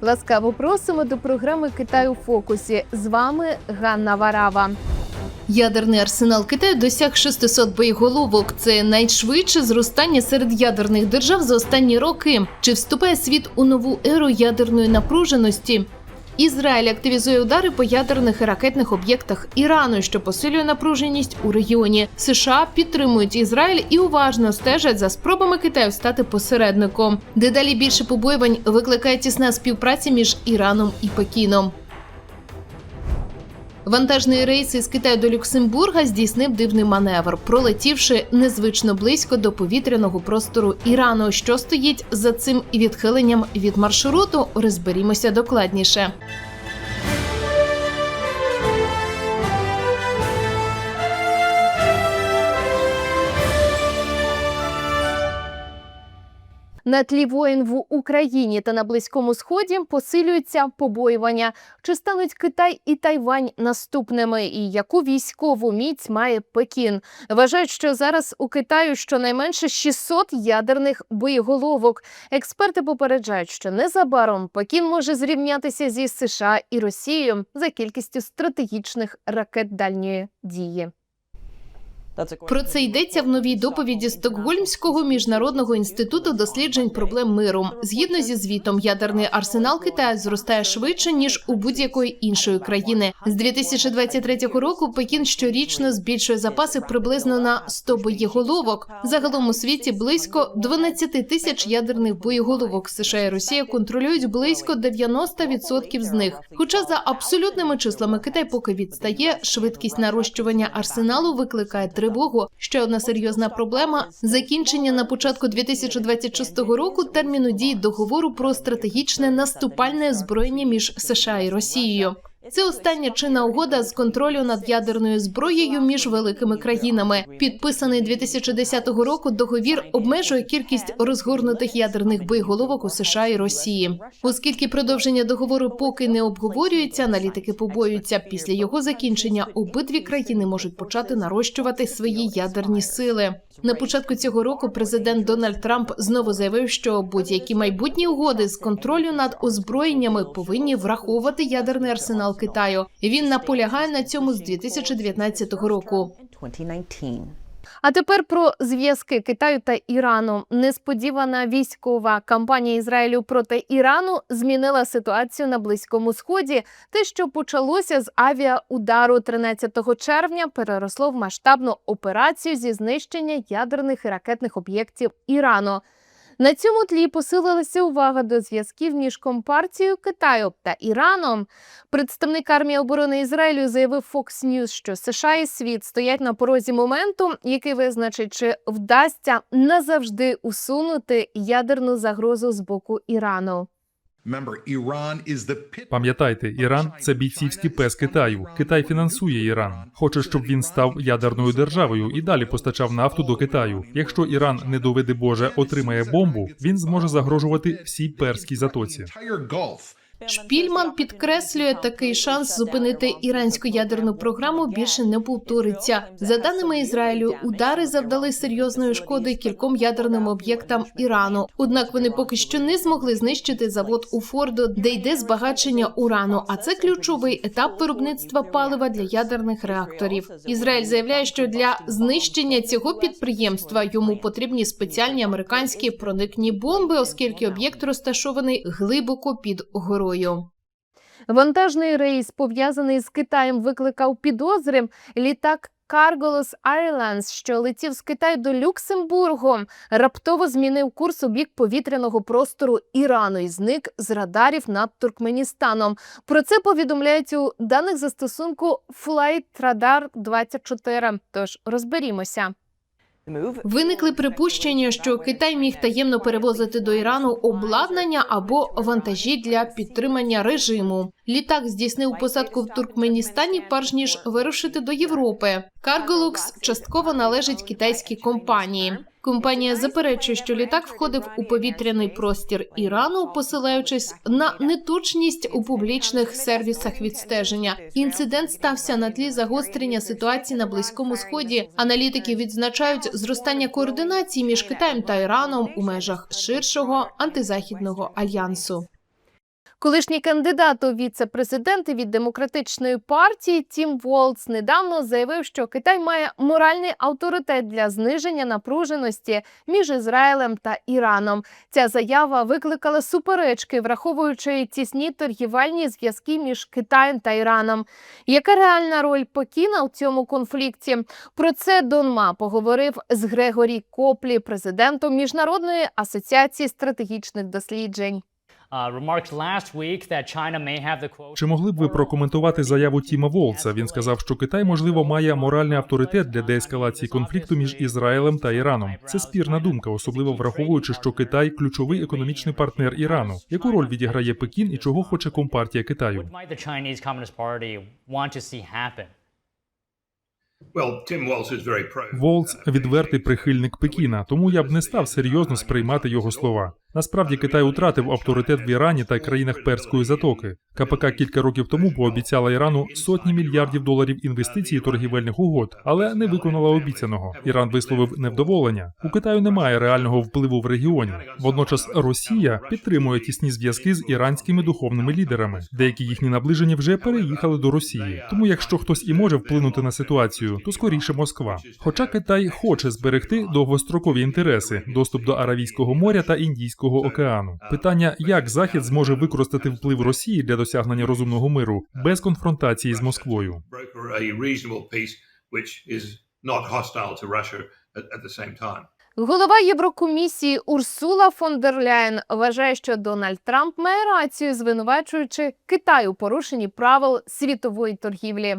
Ласкаво просимо до програми Китай у фокусі. З вами Ганна Варава. Ядерний арсенал Китаю досяг 600 боєголовок. Це найшвидше зростання серед ядерних держав за останні роки. Чи вступає світ у нову еру ядерної напруженості? Ізраїль активізує удари по ядерних і ракетних об'єктах Ірану, що посилює напруженість у регіоні. США підтримують Ізраїль і уважно стежать за спробами Китаю стати посередником. Дедалі більше побоювань викликає тісна співпраця між Іраном і Пекіном. Вантажний рейс із Китаю до Люксембурга здійснив дивний маневр, пролетівши незвично близько до повітряного простору Ірану. Що стоїть за цим відхиленням від маршруту? Розберімося докладніше. На тлі воєн в Україні та на близькому сході посилюються побоювання. Чи стануть Китай і Тайвань наступними? І яку військову міць має Пекін? Вважають, що зараз у Китаю щонайменше 600 ядерних боєголовок. Експерти попереджають, що незабаром Пекін може зрівнятися зі США і Росією за кількістю стратегічних ракет дальньої дії. Про це йдеться в новій доповіді Стокгольмського міжнародного інституту досліджень проблем миру. Згідно зі звітом, ядерний арсенал Китаю зростає швидше ніж у будь-якої іншої країни. З 2023 року Пекін щорічно збільшує запаси приблизно на 100 боєголовок. Загалом у світі близько 12 тисяч ядерних боєголовок. США і Росія контролюють близько 90% з них. Хоча за абсолютними числами Китай поки відстає, швидкість нарощування арсеналу викликає тривогу. Ще одна серйозна проблема закінчення на початку 2026 року терміну дії договору про стратегічне наступальне озброєння між США і Росією. Це остання чинна угода з контролю над ядерною зброєю між великими країнами. Підписаний 2010 року договір обмежує кількість розгорнутих ядерних боєголовок у США і Росії. Оскільки продовження договору поки не обговорюється, аналітики побоюються. Після його закінчення обидві країни можуть почати нарощувати свої ядерні сили. На початку цього року президент Дональд Трамп знову заявив, що будь-які майбутні угоди з контролю над озброєннями повинні враховувати ядерний арсенал Китаю. Він наполягає на цьому з 2019 року. А тепер про зв'язки Китаю та Ірану. Несподівана військова кампанія Ізраїлю проти Ірану змінила ситуацію на близькому сході. Те, що почалося з авіаудару 13 червня, переросло в масштабну операцію зі знищення ядерних і ракетних об'єктів Ірану. На цьому тлі посилилася увага до зв'язків між компартією Китаю та Іраном. Представник армії оборони Ізраїлю заявив Fox News, що США і світ стоять на порозі моменту, який визначить, чи вдасться назавжди усунути ядерну загрозу з боку Ірану. Пам'ятайте, Іран це бійцівський пес Китаю. Китай фінансує Іран. Хоче, щоб він став ядерною державою і далі постачав нафту до Китаю. Якщо Іран не доведе Боже, отримає бомбу, він зможе загрожувати всій перській затоці. Шпільман підкреслює, такий шанс зупинити іранську ядерну програму більше не повториться. За даними Ізраїлю, удари завдали серйозної шкоди кільком ядерним об'єктам Ірану. Однак вони поки що не змогли знищити завод у Фордо, де йде збагачення урану. А це ключовий етап виробництва палива для ядерних реакторів. Ізраїль заявляє, що для знищення цього підприємства йому потрібні спеціальні американські проникні бомби, оскільки об'єкт розташований глибоко під горою. Вантажний рейс, пов'язаний з Китаєм, викликав підозри. Літак Cargolos Airlines, що летів з Китаю до Люксембургу, раптово змінив курс у бік повітряного простору Ірану і зник з радарів над Туркменістаном. Про це повідомляють у даних застосунку Flight Radar 24. Тож розберімося. Виникли припущення, що Китай міг таємно перевозити до Ірану обладнання або вантажі для підтримання режиму. Літак здійснив посадку в Туркменістані, перш ніж вирушити до Європи. Карголукс частково належить китайській компанії. Компанія заперечує, що літак входив у повітряний простір Ірану, посилаючись на неточність у публічних сервісах відстеження. Інцидент стався на тлі загострення ситуації на близькому сході. Аналітики відзначають зростання координації між Китаєм та Іраном у межах ширшого антизахідного альянсу. Колишній кандидат у віце-президенти від демократичної партії Тім Волц недавно заявив, що Китай має моральний авторитет для зниження напруженості між Ізраїлем та Іраном. Ця заява викликала суперечки, враховуючи тісні торгівельні зв'язки між Китаєм та Іраном. Яка реальна роль Пекіна у цьому конфлікті? Про це Донма поговорив з Грегорі Коплі, президентом Міжнародної асоціації стратегічних досліджень. Uh, remarked last week that China may have the quote. Чи могли б ви прокоментувати заяву Тіма Волца? Він сказав, що Китай можливо має моральний авторитет для деескалації конфлікту між Ізраїлем та Іраном. Це спірна думка, особливо враховуючи, що Китай ключовий економічний партнер Ірану. Яку роль відіграє Пекін і чого хоче компартія Китаю? What might the Chinese Communist Party want to see happen? Well, Tim Walz is very pro. Волц відвертий прихильник Пекіна, тому я б не став серйозно сприймати його слова. Насправді Китай втратив авторитет в Ірані та країнах Перської затоки. КПК кілька років тому пообіцяла Ірану сотні мільярдів доларів інвестицій і торгівельних угод, але не виконала обіцяного. Іран висловив невдоволення. У Китаю немає реального впливу в регіоні. Водночас Росія підтримує тісні зв'язки з іранськими духовними лідерами. Деякі їхні наближені вже переїхали до Росії. Тому, якщо хтось і може вплинути на ситуацію, то скоріше Москва. Хоча Китай хоче зберегти довгострокові інтереси, доступ до Аравійського моря та Індійського океану. Питання, як Захід зможе використати вплив Росії для досягнення розумного миру без конфронтації з Москвою. Голова Єврокомісії Урсула фон дер Ляєн вважає, що Дональд Трамп має рацію, звинувачуючи Китай у порушенні правил світової торгівлі.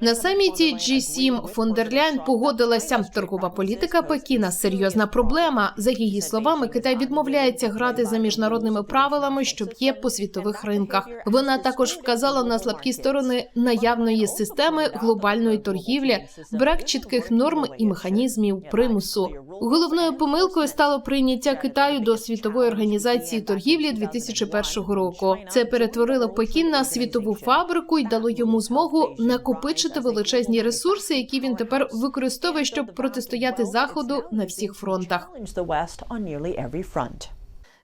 На саміті G7 фон дер Ляйн погодилася. Торгова політика Пекіна серйозна проблема. За її словами, Китай відмовляється грати за міжнародними правилами, що є по світових ринках. Вона також вказала на слабкі сторони наявної системи глобальної торгівлі, брак чітких норм і механізмів примусу. Головною помилкою стало прийняття Китаю до світової організації торгівлі 2001 року. Це перетворило Пекін на світову фабрику і дало йому змогу накопичити величезні ресурси, які він тепер використовує, щоб протистояти заходу на всіх фронтах.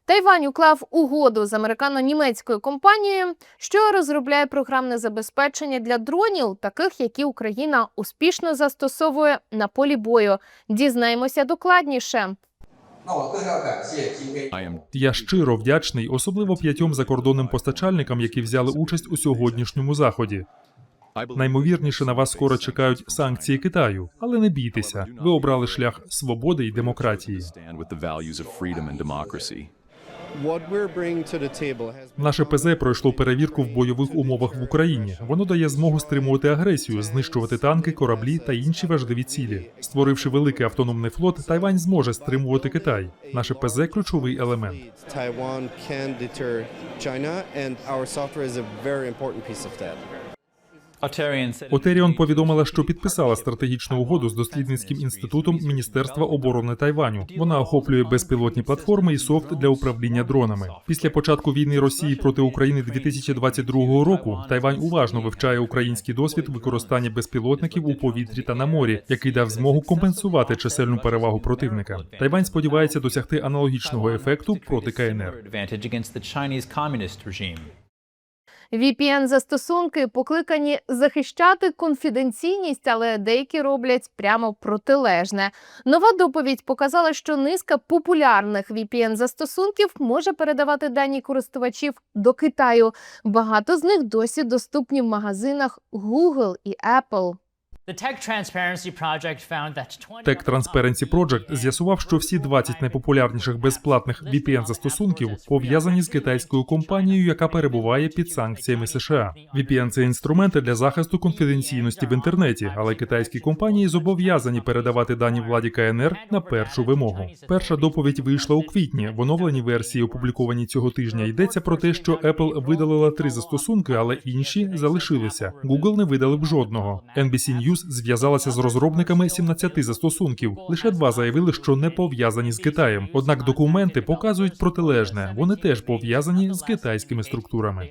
Тайвань уклав угоду з американо-німецькою компанією, що розробляє програмне забезпечення для дронів, таких які Україна успішно застосовує на полі бою. Дізнаємося докладніше. Я щиро вдячний, особливо п'ятьом закордонним постачальникам, які взяли участь у сьогоднішньому заході. Наймовірніше на вас скоро чекають санкції Китаю, але не бійтеся. Ви обрали шлях свободи і демократії. Наше ПЗ пройшло перевірку в бойових умовах в Україні. Воно дає змогу стримувати агресію, знищувати танки, кораблі та інші важливі цілі. Створивши великий автономний флот, Тайвань зможе стримувати Китай. Наше ПЗ ключовий елемент. Taiwan can deter China, and our software is a very important piece of that. Отеріон повідомила, що підписала стратегічну угоду з дослідницьким інститутом Міністерства оборони Тайваню. Вона охоплює безпілотні платформи і софт для управління дронами. Після початку війни Росії проти України 2022 року Тайвань уважно вивчає український досвід використання безпілотників у повітрі та на морі, який дав змогу компенсувати чисельну перевагу противника. Тайвань сподівається досягти аналогічного ефекту проти КНР. Regime. VPN-застосунки покликані захищати конфіденційність, але деякі роблять прямо протилежне. Нова доповідь показала, що низка популярних VPN-застосунків може передавати дані користувачів до Китаю. Багато з них досі доступні в магазинах Google і Apple. Tech Transparency Project found that 20 Tech Transparency Project з'ясував, що всі 20 найпопулярніших безплатних VPN-застосунків пов'язані з китайською компанією, яка перебуває під санкціями США. VPN – це інструменти для захисту конфіденційності в інтернеті, але китайські компанії зобов'язані передавати дані владі КНР на першу вимогу. Перша доповідь вийшла у квітні. В оновленій версії, опублікованій цього тижня, йдеться про те, що Apple видалила три застосунки, але інші залишилися. Google не видалив жодного. NBC News зв'язалася з розробниками 17 застосунків. Лише два заявили, що не пов'язані з Китаєм. Однак документи показують протилежне. Вони теж пов'язані з китайськими структурами.